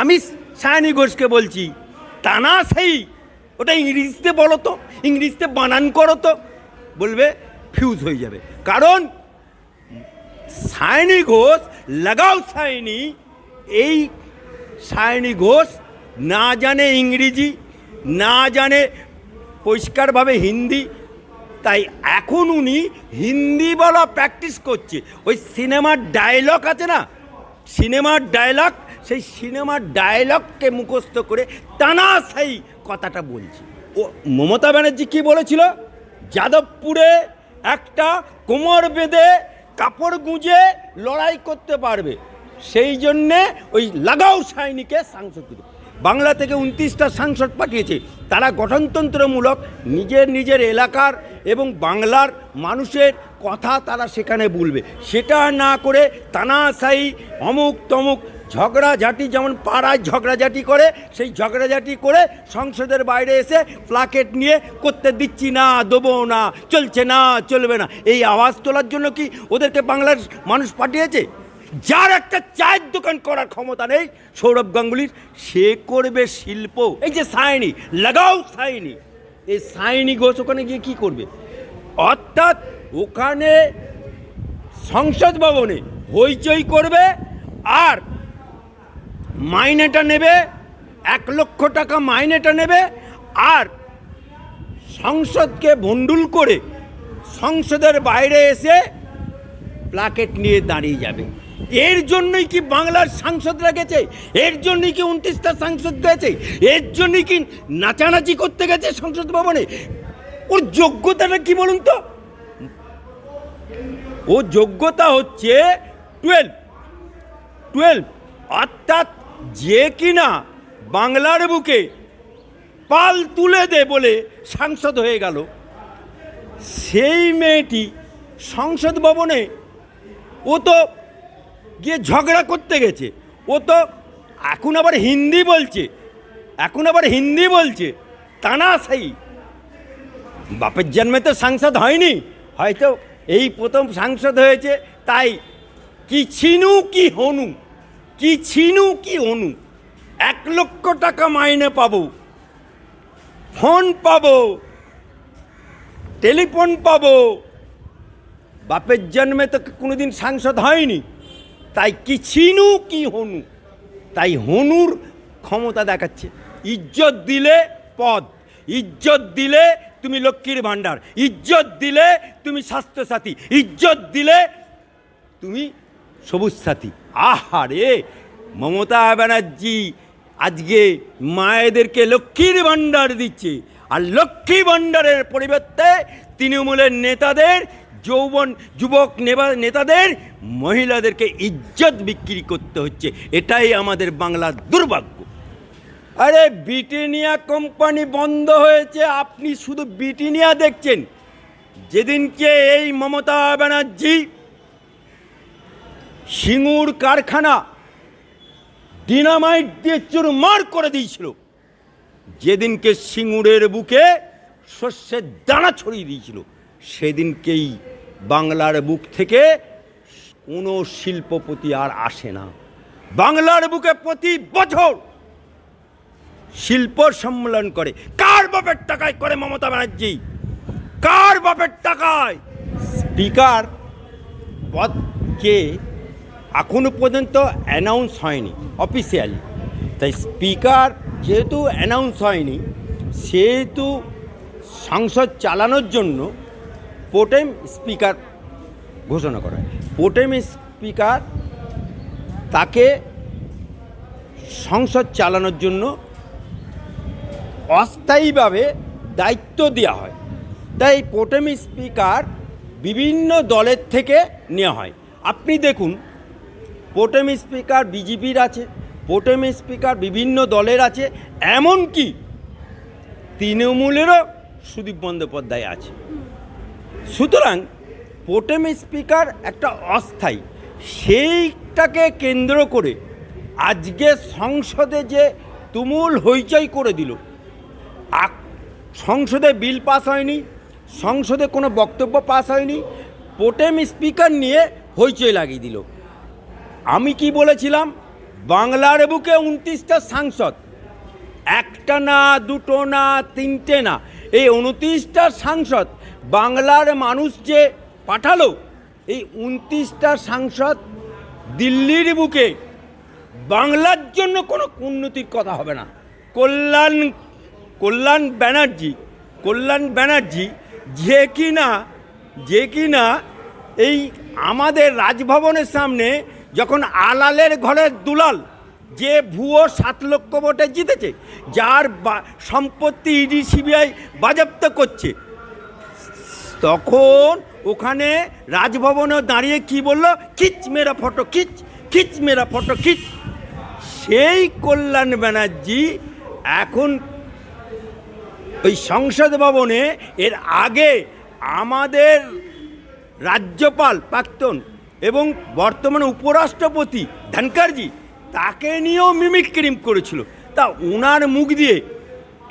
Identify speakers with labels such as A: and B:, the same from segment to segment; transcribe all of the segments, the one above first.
A: আমি সায়নী ঘোষকে বলছি, তা না সেই, ওটা ইংরেজিতে বলো তো, ইংরেজিতে বানান করো তো, বলবে ফিউজ হয়ে যাবে। কারণ সায়নী ঘোষ, লাগাও সায়নী, এই সায়নী ঘোষ না জানে ইংরেজি, না জানে পরিষ্কারভাবে হিন্দি, তাই এখন উনি হিন্দি বলা প্র্যাকটিস করছে। ওই সিনেমার ডায়লগ আছে না? সিনেমার ডায়লগ সেই সিনেমার ডায়লগকে মুখস্থ করে টানা সেই কথাটা বলছে। ও, মমতা ব্যানার্জি কী বলেছিল? যাদবপুরে একটা কোমর বেঁধে কাপড় গুঁজে লড়াই করতে পারবে। সেই জন্যে ওই লাগাও সাইনিকে সাংসদ। বাংলা থেকে উনত্রিশটা সাংসদ পাঠিয়েছে। তারা গঠনতন্ত্রমূলক নিজের নিজের এলাকার এবং বাংলার মানুষের কথা তারা সেখানে বলবে। সেটা না করে তানাশাই অমুক তমুক ঝগড়াঝাটি যেমন পাড়ায় ঝগড়াঝাটি করে, সেই ঝগড়াঝাটি করে সংসদের বাইরে এসে প্লাকেট নিয়ে করতে দিচ্ছি না, দেবো না, চলছে না, চলবে না। এই আওয়াজ তোলার জন্য কি ওদেরকে বাংলার মানুষ পাঠিয়েছে? যার একটা চায়ের দোকান করার ক্ষমতা নেই, সৌরভ গাঙ্গুলির, সে করবে শিল্প। এই যে সাইনি লাগাও সাইনি এই সাইনি ঘোষ ওখানে গিয়ে কী করবে? অর্থাৎ ওখানে সংসদ ভবনে হইচই করবে, আর মাইনেটা নেবে, এক লক্ষ টাকা মাইনেটা নেবে, আর সংসদকে ভণ্ডুল করে সংসদের বাইরে এসে প্লাকেট নিয়ে দাঁড়িয়ে যাবে। এর জন্যই কি বাংলার সাংসদরা গেছে এর জন্যই কি উনত্রিশটা সাংসদ গেছে? এর জন্যই কি নাচানাচি করতে গেছে সংসদ ভবনে? ওর যোগ্যতাটা কি বলুন তো? ও যোগ্যতা হচ্ছে টুয়েলভ টুয়েলভ অর্থাৎ যে কিনা বাংলার বুকে পাল তুলে দে বলে সাংসদ হয়ে গেল। সেই মেয়েটি সংসদ ভবনে ও তো গিয়ে ঝগড়া করতে গেছে। ও তো এখন আবার হিন্দি বলছে, এখন আবার হিন্দি বলছে, তা না সেই। বাপের জন্মে তো সাংসদ হয়নি, হয়তো এই প্রথম সাংসদ হয়েছে, তাই কি ছিনু কি হনু কি ছিনু, কি হনু এক লক্ষ টাকা মাইনে পাবো। ফোন পাবো। টেলিফোন পাবো। বাপের জন্মে তো কোনোদিন সাংসদ হয়নি। তাই কি ছিনু, কি হনু তাই হনুর ক্ষমতা দেখাচ্ছে। ইজ্জত দিলে পদ, ইজ্জত দিলে তুমি লক্ষ্মীর ভাণ্ডার, ইজ্জত দিলে তুমি স্বাস্থ্যসাথী, ইজ্জত দিলে তুমি সবুজ সাথী। আহারে, মমতা ব্যানার্জি আজকে মায়েদেরকে লক্ষ্মীর ভাণ্ডার দিচ্ছে। আর লক্ষ্মী ভাণ্ডারের পরিবর্তে তৃণমূলের নেতাদের, যৌবন, যুবক নেতাদের, মহিলাদেরকে ইজ্জত বিক্রি করতে হচ্ছে। এটাই আমাদের বাংলার দুর্ভাগ্য। আরে, ব্রিটেনিয়া কোম্পানি বন্ধ হয়েছে, আপনি শুধু ব্রিটেনিয়া দেখছেন। যেদিনকে এই মমতা ব্যানার্জি সিঙ্গুর কারখানা ডিনামাইট দিয়ে চুরমার করে দিয়েছিল। যেদিনকে সিঙ্গুরের বুকে শস্যের দানা ছড়িয়ে দিয়েছিল, সেদিনকেই বাংলার বুক থেকে কোনো শিল্পপতি আর আসে না। বাংলার বুকে প্রতি বছর শিল্প সম্মেলন করে। কার বাপের টাকায় করে মমতা ব্যানার্জি? কার বাপের টাকায়? স্পিকার পদকে এখনও পর্যন্ত অ্যানাউন্স হয়নি অফিসিয়ালি তাই স্পিকার যেহেতু অ্যানাউন্স হয়নি, সেহেতু সংসদ চালানোর জন্য পোটেম স্পিকার ঘোষণা করা হয় পোটেম স্পিকার তাকে সংসদ চালানোর জন্য অস্থায়ীভাবে দায়িত্ব দেওয়া হয়। তাই পোটেম স্পিকার বিভিন্ন দলের থেকে নেওয়া হয়। আপনি দেখুন পোটেম স্পিকার বিজেপির আছে পোটেম স্পিকার বিভিন্ন দলের আছে, এমনকি তৃণমূলেরও সুদীপ বন্দ্যোপাধ্যায় আছে। সুতরাং পোটেম স্পিকার একটা অস্থায়ী, সেইটাকে কেন্দ্র করে আজকে সংসদে যে তুমুল হইচই করে দিল সংসদে বিল পাস হয়নি, সংসদে কোনো বক্তব্য পাস হয়নি পোটেম স্পিকার নিয়ে হইচই লাগিয়ে দিল। আমি কি বলেছিলাম? বাংলার বুকে উনত্রিশটা সাংসদ। একটা না, দুটো না, তিনটে না। এই উনত্রিশটা সাংসদ বাংলার মানুষ যে পাঠালো, এই উনত্রিশটা সাংসদ দিল্লির বুকে বাংলার জন্য কোনো উন্নতির কথা হবে না। কল্যাণ কল্যাণ ব্যানার্জি কল্যাণ ব্যানার্জি যে কিনা যে কিনা এই আমাদের রাজভবনের সামনে যখন আলালের ঘরের দুলাল, যে ভুয়ো সাত লক্ষ ভোটে জিতেছে, যার সম্পত্তি ইডি সিবিআই বাজেপ্ত করছে, তখন ওখানে রাজভবনে দাঁড়িয়ে কি বলল? খিচ মেরা ফটো, খিচ খিচ মেরা ফটো, খিচ। সেই কল্যাণ ব্যানার্জি এখন ওই সংসদ ভবনে, এর আগে আমাদের রাজ্যপাল, প্রাক্তন এবং বর্তমানে উপরাষ্ট্রপতি ধনকরজি তাকে নিয়েও মিমিক ক্রিম করেছিল। তা ওনার মুখ দিয়ে,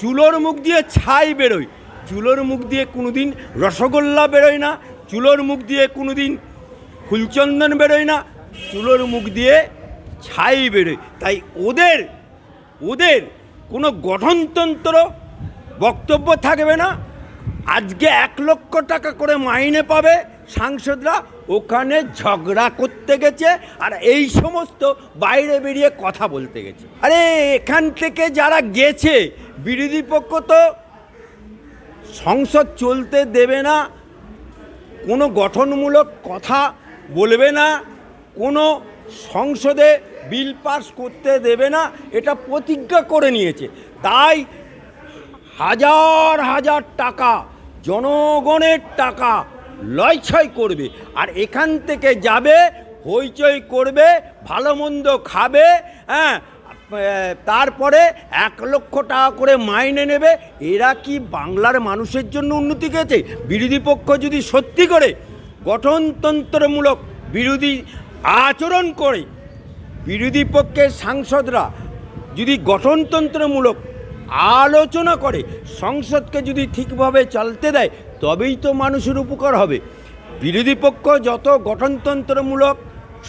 A: চুলোর মুখ দিয়ে ছাই বেরোয়। চুলোর মুখ দিয়ে কোনোদিন রসগোল্লা বেরোয় না, চুলোর মুখ দিয়ে কোনোদিন ফুলচন্দন বেরোয় না, চুলোর মুখ দিয়ে ছাই বেরোয়। তাই ওদের ওদের কোনো গঠনতন্ত্র বক্তব্য থাকবে না। আজকে এক লক্ষ টাকা করে মাইনে পাবে সাংসদরা ওখানে ঝগড়া করতে গেছে আর এই সমস্ত বাইরে বেরিয়ে কথা বলতে গেছে। আরে এখান থেকে যারা গেছে, বিরোধী পক্ষ তো সংসদ চলতে দেবে না, কোনো গঠনমূলক কথা বলবে না, কোনো সংসদে বিল পাস করতে দেবে না, এটা প্রতিজ্ঞা করে নিয়েছে। তাই হাজার হাজার টাকা, জনগণের টাকা লয়ছয় করবে। আর এখান থেকে যাবে, হইচই করবে, ভালো মন্দ খাবে হ্যাঁ তারপরে এক লক্ষ টাকা করে মাইনে নেবে। এরা কি বাংলার মানুষের জন্য উন্নতি করেছে? বিরোধী পক্ষ যদি সত্যি করে, গঠনতন্ত্রমূলক বিরোধী আচরণ করে, বিরোধী পক্ষের সাংসদরা যদি গঠনতন্ত্রমূলক আলোচনা করে, সংসদকে যদি ঠিকভাবে চলতে দেয় তবেই তো মানুষের উপকার হবে। বিরোধী পক্ষ যত গঠনতন্ত্রমূলক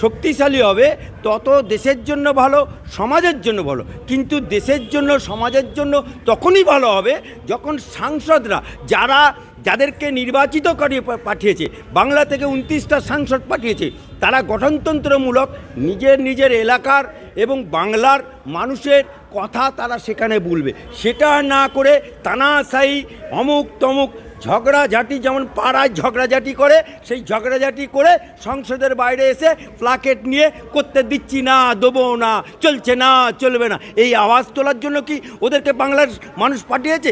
A: শক্তিশালী হবে, তত দেশের জন্য ভালো, সমাজের জন্য ভালো। কিন্তু দেশের জন্য, সমাজের জন্য তখনই ভালো হবে যখন সাংসদরা যারা, যাদেরকে নির্বাচিত করে পাঠিয়েছে, বাংলা থেকে উনত্রিশটা সাংসদ পাঠিয়েছে, তারা গঠনতন্ত্রমূলক নিজের নিজের এলাকার এবং বাংলার মানুষের কথা তারা সেখানে বলবে। সেটা না করে তানাশাই অমুক তমুক ঝগড়াঝাটি যেমন পাড়ায় ঝগড়াঝাটি করে, সেই ঝগড়াঝাটি করে সংসদের বাইরে এসে প্লাকেট নিয়ে করতে দিচ্ছি না, দেবো না, চলছে না, চলবে না। এই আওয়াজ তোলার জন্য কি ওদেরকে বাংলার মানুষ পাঠিয়েছে?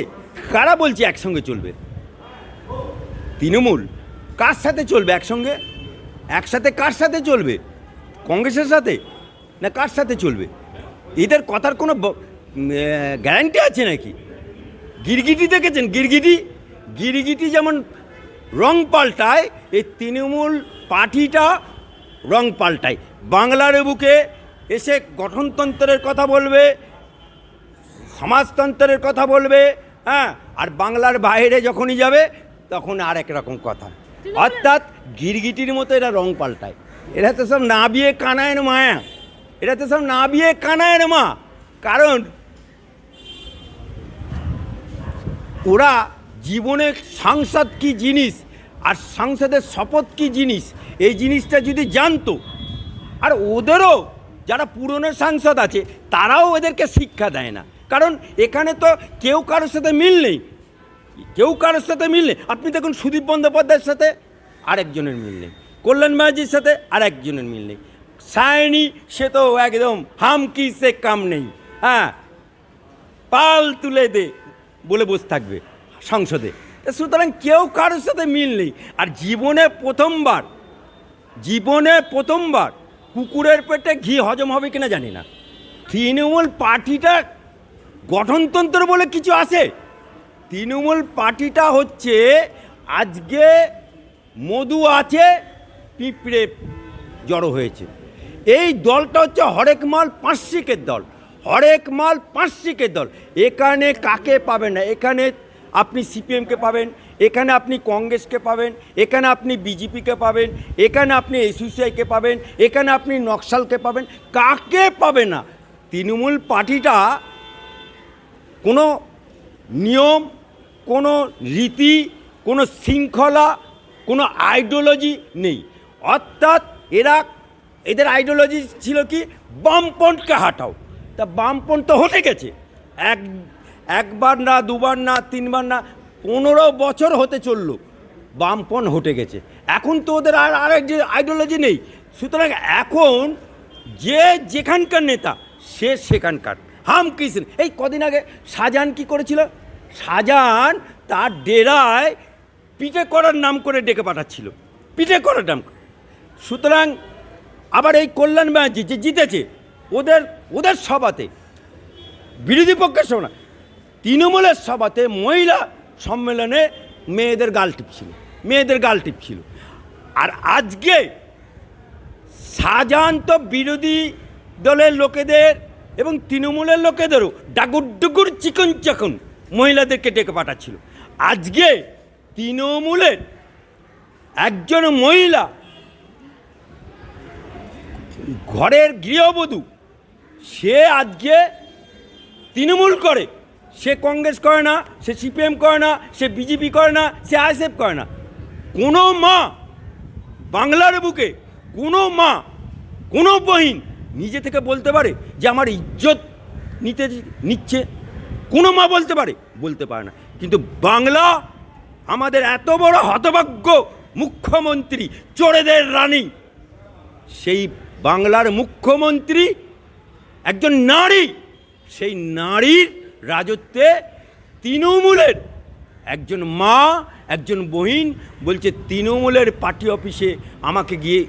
A: কারা বলছে একসঙ্গে চলবে? তৃণমূল। কার সাথে চলবে একসঙ্গে? একসাথে কার সাথে চলবে? কংগ্রেসের সাথে? না কার সাথে চলবে? এদের কথার কোনো গ্যারান্টি আছে নাকি? গিরগিটি দেখেছেন? গিরগিটি? গিরগিটি যেমন রং পাল্টায় এই তৃণমূল পার্টিটা রং পাল্টায়। বাংলার বুকে এসে গঠনতন্ত্রের কথা বলবে সমাজতন্ত্রের কথা বলবে হ্যাঁ আর বাংলার বাইরে যখনই যাবে তখন আর এক রকম কথা। অর্থাৎ গিরগিটির মতো এরা রং পাল্টায়। এরা তো সব না বিয়ে কানায়ের মায়া এরা তো সব না বিয়ে কানায়ের মা। কারণ ওরা জীবনে সাংসদ কি জিনিস আর সংসদের শপথ কি জিনিস? এই জিনিসটা যদি জানতো, আর ওদেরও যারা পুরনো সাংসদ আছে, তারাও ওদেরকে শিক্ষা দেয় না। কারণ এখানে তো কেউ কারোর সাথে মিল নেই। কেউ কারোর সাথে মিল নেই। আপনি দেখুন সুদীপ বন্দ্যোপাধ্যায়ের সাথে আরেকজনের মিল নেই। কল্যাণ ব্যানার্জির সাথে আরেকজনের মিল নেই। সায়নি, সে তো একদম হাম কি সে কাম নেই। হ্যাঁ পাল তুলে দে বলে বসে থাকবে। সংসদে। সুতরাং কেউ কারোর সাথে মিল নেই। আর জীবনে প্রথমবার জীবনে প্রথমবার কুকুরের পেটে ঘি হজম হবে কিনা জানি না। তৃণমূল পার্টিটা গঠনতন্ত্র বলে কিছু আছে। তৃণমূল পার্টিটা হচ্ছে, আজকে মধু আছে, পিঁপড়ে জড়ো হয়েছে। এই দলটা হচ্ছে হরেক মাল পাঁচশিকের দল। হরেক মাল পাঁচশিকের দল। এখানে কাকে পাবে না? এখানে আপনি সিপিএমকে পাবেন, এখানে আপনি কংগ্রেসকে পাবেন, এখানে আপনি বিজেপিকে পাবেন, এখানে আপনি এসইউসিআইকে পাবেন, এখানে আপনি নকশালকে পাবেন, কাকে পাবে না? তৃণমূল পার্টিটা কোনো নিয়ম, কোনো রীতি, কোনো শৃঙ্খলা, কোনো আইডিওলজি নেই। অর্থাৎ এরা, এদের আইডিওলজি ছিল কি, বামপন্থকে হাঁটাও। তা বামপন্থ তো হতে গেছে। এক একবার না, দুবার না, তিনবার না, পনেরো বছর হতে চলল, বামপন হটে গেছে। এখন তো ওদের আর আরেক যে আইডিওলজি নেই। সুতরাং এখন যে যেখানকার নেতা, সে সেখানকার। হাম কৃষ্ণ, এই কদিন আগে শাহজাহান কি করেছিল? শাহজাহান তার ডেরায় পিঠে করার নাম করে ডেকে পাঠাচ্ছিল। পিঠে করার নাম। সুতরাং আবার এই কল্যাণ ব্যানার্জি যে জিতেছে, ওদের ওদের সভাতে, বিরোধী পক্ষের সভা তৃণমূলের সভাতে মহিলা সম্মেলনে মেয়েদের গাল টিপছিল, মেয়েদের গাল টিপছিল। আর আজকে শাহজাহান তো বিরোধী দলের লোকেদের এবং তৃণমূলের লোকেদেরও ডাগুর ডুগুর চিকন চাকন মহিলাদেরকে ডেকে পাঠাচ্ছিল। আজকে তৃণমূলের একজন মহিলা ঘরের গৃহবধূ, সে আজকে তৃণমূল করে। সে কংগ্রেস করে না, সে সিপিএম করে না, সে বিজেপি করে না, সে আইএসএফ করে না। কোনো মা বাংলার বুকে, কোনো মা, কোনো বহিন নিজে থেকে বলতে পারে যে আমার ইজ্জত নিতে নিচ্ছে? কোনো মা বলতে পারে? বলতে পারে না। কিন্তু বাংলা আমাদের এত বড় হতভাগ্য মুখ্যমন্ত্রী চোরেদের রানী। সেই বাংলার মুখ্যমন্ত্রী একজন নারী, সেই নারীর রাজত্বে তৃণমূলের একজন মা, একজন বহিন বলছে, তৃণমূলের পার্টি অফিসে আমাকে গিয়ে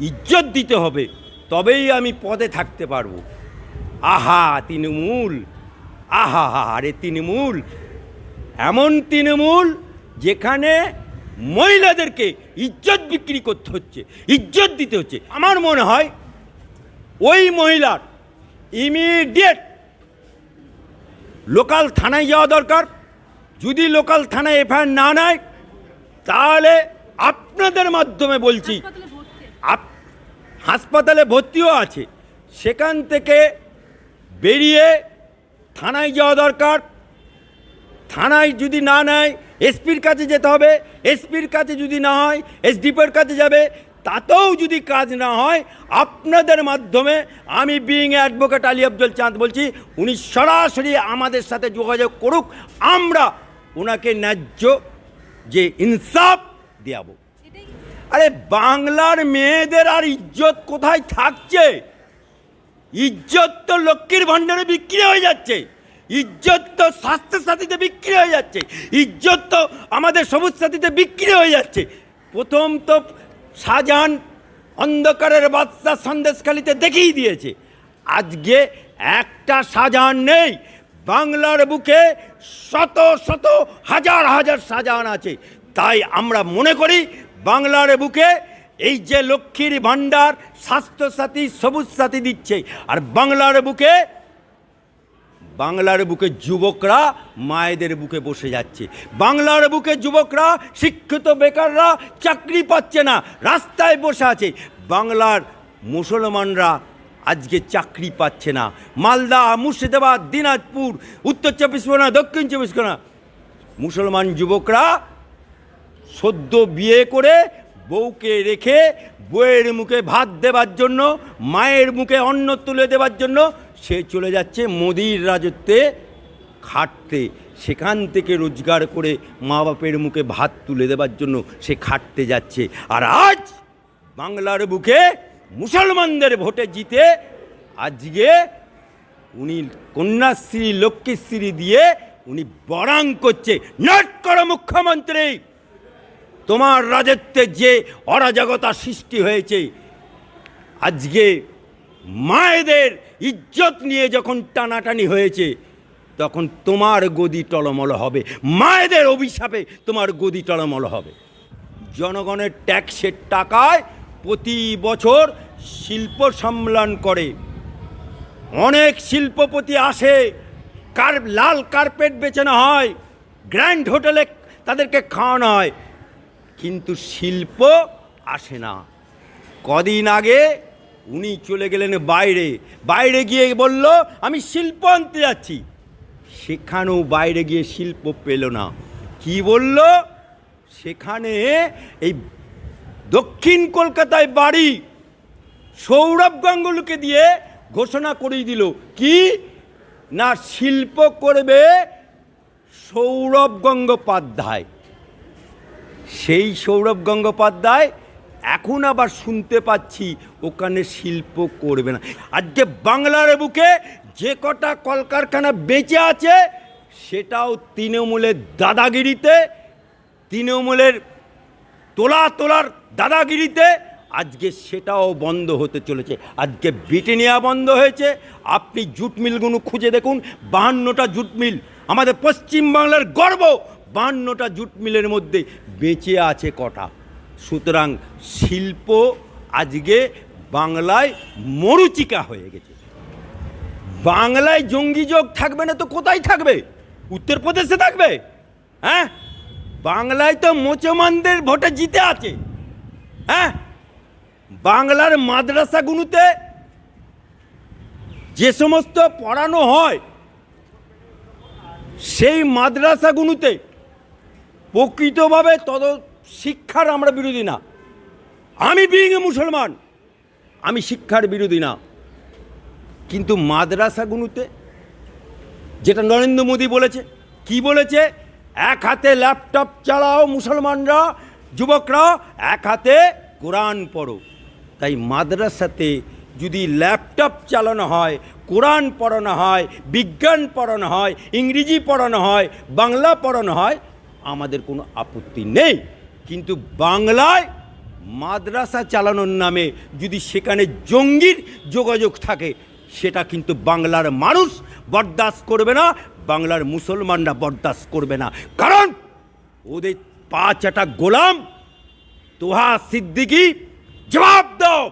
A: ইজ্জত দিতে হবে, তবেই আমি পদে থাকতে পারব। আহা, তৃণমূল! আহা, হা আরে তৃণমূল! এমন তৃণমূল যেখানে মহিলাদেরকে ইজ্জত বিক্রি করতে হচ্ছে, ইজ্জত দিতে হচ্ছে। আমার মনে হয় ওই মহিলার ইমিডিয়েট লোকাল থানায় যাওয়া দরকার। যদি লোকাল থানায় এফআইআর না নেয়, তাহলে আপনাদের মাধ্যমে বলছি
B: হাসপাতালে
A: ভর্তিও আছে। সেখান থেকে বেরিয়ে থানায় যাওয়া দরকার। থানায় যদি না নেয়, এসপির কাছে যেতে হবে। এসপির কাছে যদি না হয়, এসডিপোর কাছে যাবে। তাতেও যদি কাজ না হয়, আপনাদের মাধ্যমে আমি বিইং অ্যাডভোকেট আলী আব্দুল চাঁদ বলছি, উনি সরাসরি আমাদের সাথে যোগাযোগ করুক, আমরা ওনাকে ন্যায্য যে ইনসাফ দেওয়াবো আরে বাংলার মেয়েদের আর ইজ্জত কোথায় থাকছে? ইজ্জত তো লক্ষ্মীর ভাণ্ডারে বিক্রি হয়ে যাচ্ছে। ইজ্জত তো স্বাস্থ্য সাথীতে বিক্রি হয়ে যাচ্ছে। ইজ্জত তো আমাদের সবুজ সাথীতে বিক্রি হয়ে যাচ্ছে। প্রথম তো শাহজাহান অন্ধকারের বাদশা সন্দেশখালিতে দেখিয়ে দিয়েছে। আজকে একটা শাহজাহান নেই, বাংলার বুকে শত শত হাজার হাজার শাহজাহান আছে। তাই আমরা মনে করি বাংলার বুকে এই যে লক্ষ্মীর ভাণ্ডার স্বাস্থ্যসাথী, সবুজ সাথী দিচ্ছে। আর বাংলার বুকে বাংলার বুকে যুবকরা মায়েদের বুকে বসে যাচ্ছে। বাংলার বুকে যুবকরা, শিক্ষিত বেকাররা চাকরি পাচ্ছে না, রাস্তায় বসে আছে। বাংলার মুসলমানরা আজকে চাকরি পাচ্ছে না। মালদা, মুর্শিদাবাদ, দিনাজপুর, উত্তর চব্বিশ পরগনা, দক্ষিণ চব্বিশ পরগনা। মুসলমান যুবকরা সদ্য বিয়ে করে বউকে রেখে বউয়ের মুখে ভাত দেবার জন্য, মায়ের মুখে অন্ন তুলে দেবার জন্য সে চলে যাচ্ছে মোদির রাজত্বে খাটতে। সেখান থেকে রোজগার করে মা বাপের মুখে ভাত তুলে দেবার জন্য সে খাটতে যাচ্ছে। আর আজ বাংলার বুকে মুসলমানদের ভোটে জিতে আজকে উনি কন্যাশ্রী, লক্ষ্মীশ্রী দিয়ে উনি বরাং করছে। নট করো মুখ্যমন্ত্রী! তোমার রাজত্বে যে অরাজকতা সৃষ্টি হয়েছে, আজকে মায়েদের ইজ্জত নিয়ে যখন টানাটানি হয়েছে, তখন তোমার গদি টলমল হবে। মায়েদের অভিশাপে তোমার গদি টলমল হবে। জনগণের ট্যাক্সের টাকায় প্রতি বছর শিল্প সম্মেলন করে। অনেক শিল্পপতি আসে, কার লাল কার্পেট বেচানো হয়, গ্র্যান্ড হোটেলে তাদেরকে খাওয়ানো হয়। কিন্তু শিল্প আসে না। কদিন আগে উনি চলে গেলেন বাইরে। বাইরে গিয়ে বলল, আমি শিল্প আনতে যাচ্ছি। সেখানেও বাইরে গিয়ে শিল্প পেল না। কি বলল? সেখানে এই দক্ষিণ কলকাতায় বাড়ি সৌরভ গাঙ্গুলিকে দিয়ে ঘোষণা করিয়ে দিল। কি? না, শিল্প করবে সৌরভ গঙ্গোপাধ্যায়। সেই সৌরভ গঙ্গোপাধ্যায় এখন আবার শুনতে পাচ্ছি ওখানে শিল্প করবে না। আজকে বাংলার বুকে যে কটা কলকারখানা বেঁচে আছে, সেটাও তৃণমূলের দাদাগিরিতে, তৃণমূলের তোলা তোলার দাদাগিরিতে আজকে সেটাও বন্ধ হতে চলেছে। আজকে ব্রিটেনিয়া বন্ধ হয়েছে। আপনি জুট মিলগুলো খুঁজে দেখুন, বাহান্নটা জুট মিল। আমাদের পশ্চিমবাংলার গর্ব, বাহান্নটা জুট মিলের মধ্যে বেঁচে আছে কটা। সুতরাং শিল্প আজকে বাংলায় মরুচিকা হয়ে গেছে। বাংলায় জঙ্গি যোগ থাকবে না তো কোথায় থাকবে? উত্তরপ্রদেশে থাকবে? হ্যাঁ? বাংলায় তো মুসলমানদের ভোটে জিতে আছে। হ্যাঁ? বাংলার মাদ্রাসাগুলোতে যে সমস্ত পড়ানো হয়, সেই মাদ্রাসাগুলোতে প্রকৃতভাবে তদ শিক্ষার আমরা বিরোধী না। আমি বিং এ মুসলমান, আমি শিক্ষার বিরোধী না। কিন্তু মাদ্রাসাগুলোতে, যেটা নরেন্দ্র মোদী বলেছে, কি বলেছে? এক হাতে ল্যাপটপ চালাও মুসলমানরা, যুবকরা, এক হাতে কোরআন পড়ো। তাই মাদ্রাসাতে যদি ল্যাপটপ চালানো হয়, কোরআন পড়ানো হয়, বিজ্ঞান পড়ানো হয়, ইংরেজি পড়ানো হয়, বাংলা পড়ানো হয়, আমাদের কোনো আপত্তি নেই। কিন্তু বাংলায় মাদ্রাসা চালানোর নামে যদি সেখানে জঙ্গির যোগাযোগ থাকে, সেটা কিন্তু বাংলার মানুষ বরদাস্ত করবে না, বাংলার মুসলমানরা বরদাস্ত করবে না। কারণ ওদের পা চাটা গোলাম, তোহা সিদ্দিকি, জবাব দাও।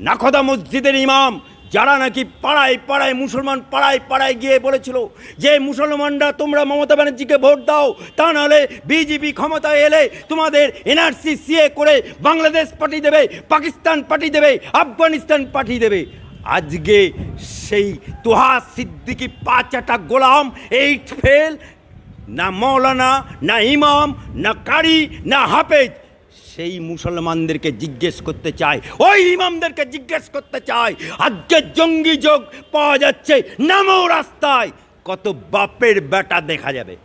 A: নাখদা মসজিদের ইমাম যারা নাকি পাড়ায় পাড়ায় মুসলমান পাড়ায় পাড়ায় গিয়ে বলেছিল যে মুসলমানরা তোমরা মমতা ব্যানার্জিকে ভোট দাও, তা নাহলে বিজেপি ক্ষমতায় এলে তোমাদের এনআরসি সিএ করে বাংলাদেশ পাঠিয়ে দেবে, পাকিস্তান পাঠিয়ে দেবে, আফগানিস্তান পাঠিয়ে দেবে। আজকে সেই তোহা সিদ্দিকি পাঁচাটা গোলাম এইট ফেল না মৌলানা, না ইমাম, না কারি, না হাফেজ। সেই মুসলমানদেরকে জিজ্ঞেস করতে চাই ওই ইমামদেরকে জিজ্ঞেস করতে চাই আজকে জঙ্গি যোগ পাওয়া যাচ্ছে নামও রাস্তায়। কত বাপের বেটা দেখা যাবে।